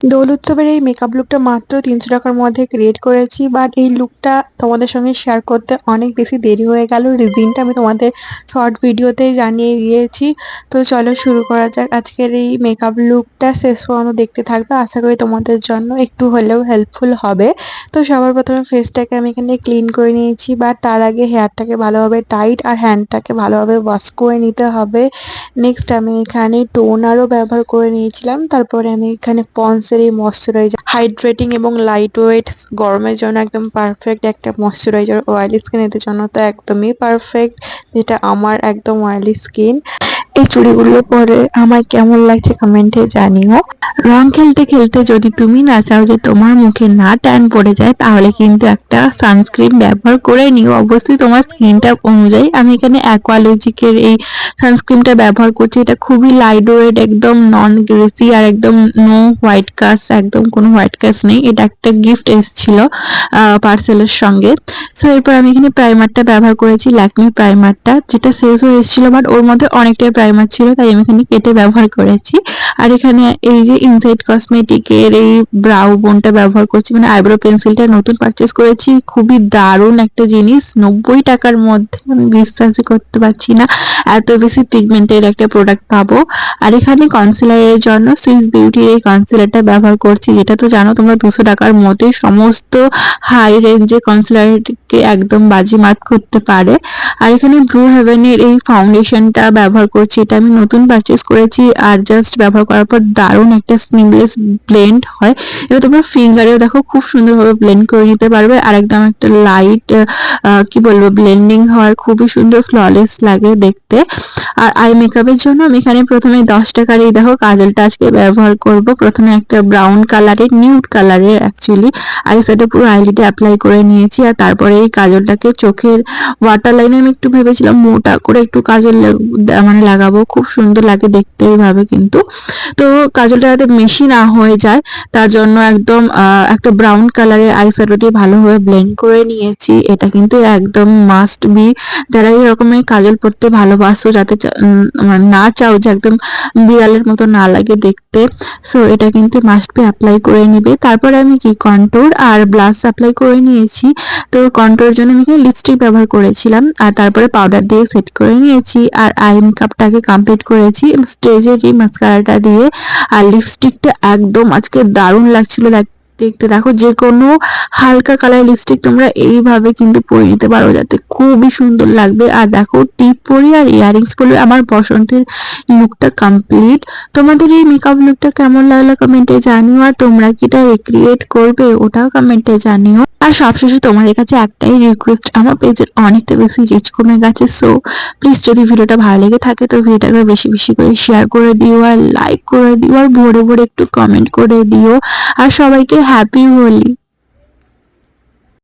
দোল উৎসবের এই মেকআপ লুকটা মাত্র তিনশো টাকার মধ্যে ক্রিয়েট করেছি বাট এই লুকটা তোমাদের সঙ্গে শেয়ার করতে অনেক বেশি দেরি হয়ে গেল। রিজিনটা আমি তোমাদের শর্ট ভিডিওতে জানিয়ে দিয়েছি। তো চলো শুরু করা যাক। আজকের এই মেকআপ লুকটা শেষ পর্যন্ত দেখতে থাকবে। আশা করি তোমাদের জন্য একটু হলেও হেল্পফুল হবে। তো সবার প্রথমে ফেসটাকে আমি এখানে ক্লিন করে নিয়েছি বা তার আগে হেয়ারটাকে ভালোভাবে টাইট আর হ্যান্ডটাকে ভালোভাবে ওয়াশ করে নিতে হবে। নেক্সট আমি এখানে টোনারও ব্যবহার করে নিয়েছিলাম। তারপরে আমি এখানে পন্সের এই ময়শ্চারাইজার হাইড্রেটিং এবং লাইট ওয়েট গরমের জন্য একদম পারফেক্ট একটা ময়শ্চারাইজার অয়েলি স্কিন এদের জন্য তো একদমই পারফেক্ট যেটা আমার একদম অয়েলি স্কিন এই চুড়িগুলো পরে আমার কেমন লাগছে কমেন্টে জানিও। রং খেলতে খেলতে যদি তুমি না চাও যে তোমার মুখে না ট্যান পড়ে যায়, তাহলে কিন্তু একটা সানস্ক্রিন ব্যবহার করে নিও। অবশ্যই তোমার স্কিনটা অনুযায়ী। আমি এখানে অ্যাকোয়ালজিকের এই সানস্ক্রিনটা ব্যবহার করছি। এটা খুবই লাইট ওয়েট একদম নন গ্রেসি আর একদম নো হোয়াইট কাস্ট একদম কোনো হোয়াইট কাস্ট নেই। এটা একটা গিফট এসেছিল পার্সেলের সঙ্গে। সো এরপর আমি এখানে প্রাইমারটা ব্যবহার করেছি ল্যাকমি প্রাইমারটা যেটা শেষ হয়ে এসেছিল বাট ওর মধ্যে অনেকটাই প্রাইমার ছিল, তাই আমি এখানে কেটে ব্যবহার করেছি। আর এখানে এই যে ইনসাইড কসমেটিকের এই ব্রাউ বোনটা ব্যবহার করছি মানে আইব্রো পেন্সিলটা নতুন পারচেস করেছি। খুবই দারুণ একটা জিনিস। নব্বই টাকার মধ্যে আমি বিশ্বাসই করতে পারছি না। এত বেশি পিগমেন্টের একটা প্রোডাক্ট পাবো। আর এখানে কনসিলারের জন্য সুইস বিউটির এই কনসিলারটা ব্যবহার করছি। যেটা তো জানো তোমরা দুশো টাকার মতোই সমস্ত হাই রেঞ্জে কনসিলারকে একদম বাজিমাত করতে পারে। আর এখানে ব্লু হেভেনের এই ফাউন্ডেশনটা ব্যবহার করছি, এটা আমি নতুন পারচেস করেছি আর জাস্ট ব্যবহার করার পর দারুণ একটা স্নিমলেস ব্লেন্ড হয়। এটা তোমরা ফিঙ্গারেও দেখো খুব সুন্দরভাবে ব্লেন্ড করে নিতে পারবে। আর একদম একটা লাইট কি বলব ব্লেন্ডিং হয়, খুবই সুন্দর ফ্ললেস লাগে দেখতে। আর আই মেকআপের জন্য আমি এখানে প্রথমে দশ টাকার এই দেখো কাজলটা আজকে ব্যবহার করব। প্রথমে একটা ব্রাউন কালারের নিউড কালারের অ্যাকচুয়ালি আই সাইডে পুরো আইলিটা অ্যাপ্লাই করে নিয়েছি আর তারপরে এই কাজলটাকে চোখের ওয়াটার লাইনে আমি একটু ভেবেছিলাম মোটা করে একটু কাজল মানে লাগাবো। খুব সুন্দর লাগে দেখতে এইভাবে কিন্তু। তো কাজলটা যাতে মেশি না হয়ে যায়, তার জন্য একদম একটা ব্রাউন কালারের আই শ্যাডো দিয়ে ভালোভাবে ব্লেন্ড করে নিয়েছি। এটা কিন্তু একদম মাস্ট বি যারা এই কাজল পরতে ভালোবাসো, যাতে মানে না চাও যে একদম বিড়ালের মতো না লাগে দেখতে সো এটা কিন্তু মাস্ট বি অ্যাপ্লাই করে নিবে। তারপরে আমি কি কন্ট্রোর আর ব্লাশ অ্যাপ্লাই করে নিয়েছি। তো কন্ট্রোরের জন্য আমি এখানে লিপস্টিক ব্যবহার করেছিলাম, আর তারপরে পাউডার দিয়ে সেট করে নিয়েছি, আর আই মেকআপটাকে কমপ্লিট করেছি স্টেজের এই মাস্কারাটা দিয়ে, আর লিপস্টিকটা একদম আজকে দারুণ লাগছিল দেখতে দেখো যে কোনো হালকা কালার লিপস্টিক তোমরা এইভাবে কিন্তু পরে নিতে পারো, যাতে খুবই সুন্দর লাগবে। আর দেখো, টিপ পরি আর ইয়ারিংস পরলে আমার বসন্তের লুকটা কমপ্লিট তোমাদের এই মেকআপ লুকটা কেমন লাগল কমেন্টে জানিও, আর তোমরা কি এটা রিক্রিয়েট করবে ওটাও কমেন্টে জানিও। আর সবশেষে তোমাদের কাছে একটাই রিকোয়েস্ট আমার পেজের অনেকটা বেশি রিচ কমে গেছে। সো প্লিজ যদি ভিডিওটা ভালো লেগে থাকে, তো ভিডিওটাকে বেশি বেশি করে শেয়ার করে দিও, আর লাইক করে দিও, আর ভরে ভরে একটু কমেন্ট করে দিও। আর সবাইকে हैप्पी होली।